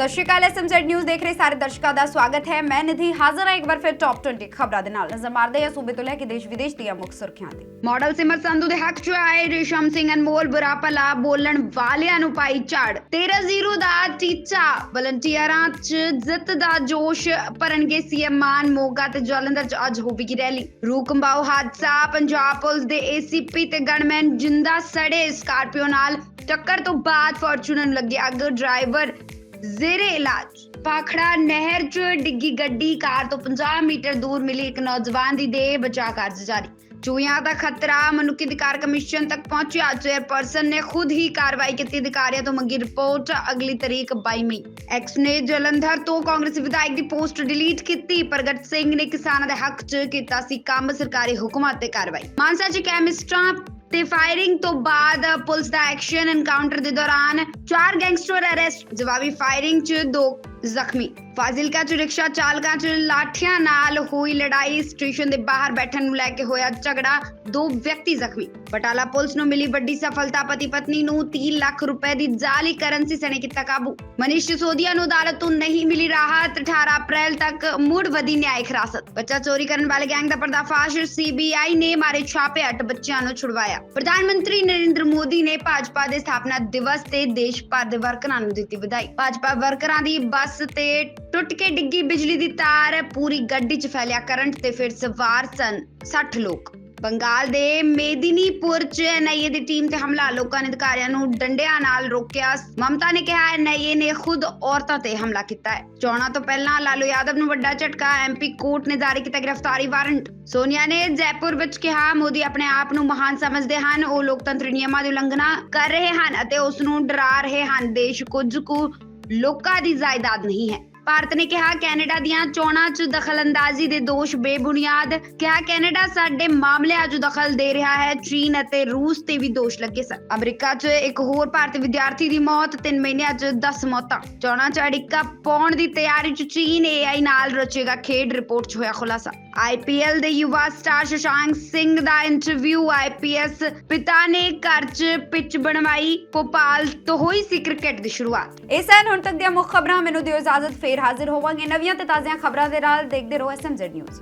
ਸਤਿ ਸ਼੍ਰੀ ਅਕਾਲ SMZ news ਦੇਖ ਰਹੇ ਸਾਰੇ ਦਰਸ਼ਕਾਂ ਦਾ ਸਵਾਗਤ ਹੈ। ਮੈਂ ਨਿਧੀ ਹਾਜ਼ਰ ਹਾਂ ਇੱਕ ਵਾਰ ਫਿਰ ਟੌਪ 20 ਖਬਰਾਂ ਦੇ ਨਾਲ। ਨਜ਼ਰ ਮਾਰਦੇ ਹਾਂ ਸੂਬੇ ਤੋਂ ਲੈ ਕੇ ਦੇਸ਼ ਵਿਦੇਸ਼ ਦੀਆਂ ਮੁੱਖ ਸੁਰਖੀਆਂ ਤੇ। ਮਾਡਲ ਸਿਮਰ ਸੰਧੂ ਦੇ ਹੱਕ 'ਚ ਆਏ ਰੇਸ਼ਮ ਸਿੰਘ ਅਨਮੋਲ, ਬੁਰਾ ਬੋਲਣ ਵਾਲਿਆਂ ਨੂੰ ਪਾਈ ਝਾੜ। 13-0 ਦਾ ਟੀਚਾ ਵਲੰਟੀਅਰਾਂ 'ਚ ਜਿੱਤ ਦਾ ਜੋਸ਼ ਭਰਨਗੇ ਸੀਐਮ ਮਾਨ, ਮੋਗਾ ਤੇ ਜਲੰਧਰ 'ਚ ਅੱਜ ਹੋਵੇਗੀ ਰੈਲੀ। ਰੂਕੰਬਾਓ ਹਾਦਸਾ, ਪੰਜਾਬ ਪੁਲਿਸ ਦੇ ਏਸੀਪੀ ਤੇ ਗਨਮੈਨ ਜਿੰਦਾ ਸੜੇ, ਸਕਾਰਪੀਓ ਨਾਲ ਟੱਕਰ ਤੋਂ ਬਾਅਦ ਫੋਰਚੂਨਰ ਨੂੰ ਲੱਗੀ ਅੱਗ। ਡਰਾਈਵਰ ਜ਼ੇਰੇ ਇਲਾਜ। ਪਾਖੜਾ ਨਹਿਰ 'ਚ ਡਿੱਗੀ ਗੱਡੀ, ਕਾਰ ਤੋਂ 50 ਮੀਟਰ ਦੂਰ ਮਿਲੀ ਇੱਕ ਨੌਜਵਾਨ ਦੀ ਦੇਹ ਬਚਾਅ ਕਾਰਜ ਜਾਰੀ। ਚੂਹਿਆਂ ਦਾ ਖਤਰਾ ਮਨੁੱਖੀ ਅਧਿਕਾਰ ਕਮਿਸ਼ਨ ਤੱਕ ਪਹੁੰਚਿਆ। ਚੇਅਰਪਰਸਨ ਨੇ ਖੁਦ ਹੀ ਕਾਰਵਾਈ ਕੀਤੀ। ਅਧਿਕਾਰੀਆਂ ਤੋਂ ਮੰਗੀ ਰਿਪੋਰਟ ਅਗਲੀ ਤਾਰੀਖ 22 ਮਈ। ਐਕਸ ਨੇ ਜਲੰਧਰ ਤੋਂ ਕਾਂਗਰਸੀ ਵਿਧਾਇਕ ਦੀ ਪੋਸਟ ਡਿਲੀਟ ਕੀਤੀ। ਪ੍ਰਗਟ ਸਿੰਘ ਨੇ ਕਿਸਾਨਾਂ ਦੇ ਹੱਕ 'ਚ ਕੀਤਾ ਸੀ ਕੰਮ। ਸਰਕਾਰੀ ਹੁਕਮਾਂ ਤੇ ਕਾਰਵਾਈ। ਮਾਨਸਾ 'ਚ ਕੈਮਿਸਟਾਂ ਤੇ ਫਾਇਰਿੰਗ ਤੋਂ ਬਾਅਦ ਪੁਲਿਸ ਦਾ ਐਕਸ਼ਨ ਐਨਕਾਊਂਟਰ ਦੇ ਦੌਰਾਨ ਚਾਰ ਗੈਂਗਸਟਰ ਅਰੈਸਟ ਜਵਾਬੀ ਫਾਇਰਿੰਗ 'ਚ ਦੋ ਜ਼ਖਮੀ। ਫਾਜ਼ਿਲਕਾ 'ਚ ਰਿਕਸ਼ਾ ਚਾਲਕਾਂ 'ਚ ਲਾਠੀਆਂ ਨਾਲ ਹੋਈ ਲੜਾਈ। ਸਟੇਸ਼ਨ ਦੇ ਬਾਹਰ ਬੈਠਣ ਨੂੰ ਲੈ ਕੇ ਹੋਇਆ ਝਗੜਾ। ਦੋ ਵਿਅਕਤੀ ਜ਼ਖਮੀ। ਬਟਾਲਾ ਪੁਲਿਸ ਨੂੰ ਮਿਲੀ ਵੱਡੀ ਸਫਲਤਾ। ਪਤੀ ਪਤਨੀ ਨੂੰ 3 ਲੱਖ ਰੁਪਏ ਦੀ ਜਾਲੀ ਕਰੰਸੀ ਸਣੇ ਕੀਤਾ ਕਾਬੂ। ਮਨੀਸ਼ ਸਿਸੋਦੀਆ ਨੂੰ ਅਦਾਲਤ ਤੋਂ ਨਹੀਂ ਮਿਲੀ ਰਾਹਤ। 18 ਅਪ੍ਰੈਲ ਤੱਕ ਮੁੜ ਵਧੀ ਨਿਆਇਕ ਹਿਰਾਸਤ। ਬੱਚਾ ਚੋਰੀ ਕਰਨ ਵਾਲੇ ਗੈਂਗ ਦਾ ਪਰਦਾਫਾਸ਼। ਸੀਬੀਆਈ ਨੇ ਮਾਰੇ ਛਾਪੇ ਅੱਠ ਬੱਚਿਆਂ ਨੂੰ ਛੁਡਵਾਇਆ। ਪ੍ਰਧਾਨ ਮੰਤਰੀ ਨਰਿੰਦਰ ਮੋਦੀ ਨੇ ਭਾਜਪਾ ਦੇ ਸਥਾਪਨਾ ਦਿਵਸ ਤੇ ਦੇਸ਼ ਭਰ ਦੇ ਵਰਕਰਾਂ ਨੂੰ ਦਿੱਤੀ ਵਧਾਈ। ਭਾਜਪਾ ਵਰਕਰਾਂ ਦੀ ਬੱਸ ਤੇ ਟੁੱਟ ਕੇ ਡਿੱਗੀ ਬਿਜਲੀ ਦੀ ਤਾਰ, ਪੂਰੀ ਗੱਡੀ 'ਚ ਫੈਲਿਆ ਕਰੰਟ ਤੇ ਫਿਰ ਸਵਾਰ ਸਨ 60 ਲੋਕ। ਬੰਗਾਲ ਦੇ ਮੇਦਿਨੀਪੁਰ 'ਚ ਐਨਆਈਏ ਦੀ ਟੀਮ ਤੇ ਹਮਲਾ, ਲੋਕਾਂ ਨੇ ਅਧਿਕਾਰੀਆਂ ਨੂੰ ਡੰਡਿਆਂ ਨਾਲ ਰੋਕਿਆ। ਮਮਤਾ ਨੇ ਕਿਹਾ ਐਨਆਈਏ ਨੇ ਖੁਦ ਔਰਤਾਂ ਤੇ ਹਮਲਾ ਕੀਤਾ ਹੈ। ਚੋਣਾਂ ਤੋਂ ਪਹਿਲਾਂ ਲਾਲੂ ਯਾਦਵ ਨੂੰ ਵੱਡਾ ਝਟਕਾ ਐਮਪੀ ਕੋਰਟ ਨੇ ਜਾਰੀ ਕੀਤਾ ਗ੍ਰਿਫਤਾਰੀ ਵਾਰੰਟ। ਸੋਨੀਆ ਨੇ ਜੈਪੁਰ ਵਿੱਚ ਕਿਹਾ, ਮੋਦੀ ਆਪਣੇ ਆਪ ਨੂੰ ਮਹਾਨ ਸਮਝਦੇ ਹਨ, ਉਹ ਲੋਕਤੰਤਰ ਨਿਯਮਾਂ ਦੀ ਉਲੰਘਣਾ ਕਰ ਰਹੇ ਹਨ ਅਤੇ ਉਸ ਨੂੰ ਡਰਾ ਰਹੇ ਹਨ। ਦੇਸ਼ ਕੁਝ ਕੁ ਲੋਕਾਂ ਦੀ ਜਾਇਦਾਦ ਨਹੀਂ ਹੈ। ਭਾਰਤ ਨੇ ਕਿਹਾ, ਕੈਨੇਡਾ ਦੀਆਂ ਚੋਣਾਂ 'ਚ ਦਖਲਅੰਦਾਜ਼ੀ ਦੇ ਦੋਸ਼ ਬੇਬੁਨਿਆਦ। ਕਿਹਾ, ਕੈਨੇਡਾ ਸਾਡੇ ਮਾਮਲਿਆਂ 'ਚ ਦਖਲ ਦੇ ਰਿਹਾ ਹੈ। ਚੀਨ ਅਤੇ ਰੂਸ ਤੇ ਵੀ ਦੋਸ਼ ਲੱਗੇ ਸਨ। ਅਮਰੀਕਾ 'ਚ ਇੱਕ ਹੋਰ ਭਾਰਤੀ ਵਿਦਿਆਰਥੀ ਦੀ ਮੌਤ 3 ਮਹੀਨਿਆਂ 'ਚ 10 ਮੌਤਾਂ। ਚੋਣਾਂ 'ਚ ਅੜਿੱਕਾ ਪਾਉਣ ਦੀ ਤਿਆਰੀ 'ਚ ਚੀਨ AI ਨਾਲ ਰਚੇਗਾ ਖੇਡ ਰਿਪੋਰਟ 'ਚ ਹੋਇਆ ਖੁਲਾਸਾ। IPL ਦੇ ਯੁਵਾ ਸਟਾਰ ਸ਼ਸ਼ਾਂਕ ਸਿੰਘ ਦਾ ਇੰਟਰਵਿਊ IPS ਪਿਤਾ ਨੇ ਘਰ 'ਚ ਪਿੱਚ ਬਣਵਾਈ। ਭੋਪਾਲ ਤੋਂ ਹੋਈ ਸੀ ਕ੍ਰਿਕਟ ਦੀ ਸ਼ੁਰੂਆਤ। ਇਸ ਸਨ ਹੁਣ ਤੱਕ ਦੀਆਂ ਮੁੱਖ ਖਬਰਾਂ, ਮੈਨੂੰ ਦਿਓ ਇਜਾਜ਼ਤ, ਫੇਰ ਹਾਜ਼ਰ ਹੋਵਾਂਗੇ ਨਵੀਆਂ ਤੇ ਤਾਜ਼ੀਆਂ ਖਬਰਾਂ ਦੇ ਨਾਲ, ਦੇਖਦੇ ਰਹੋ ਐਸਐਮਜ਼ੈਡ ਨਿਊਜ਼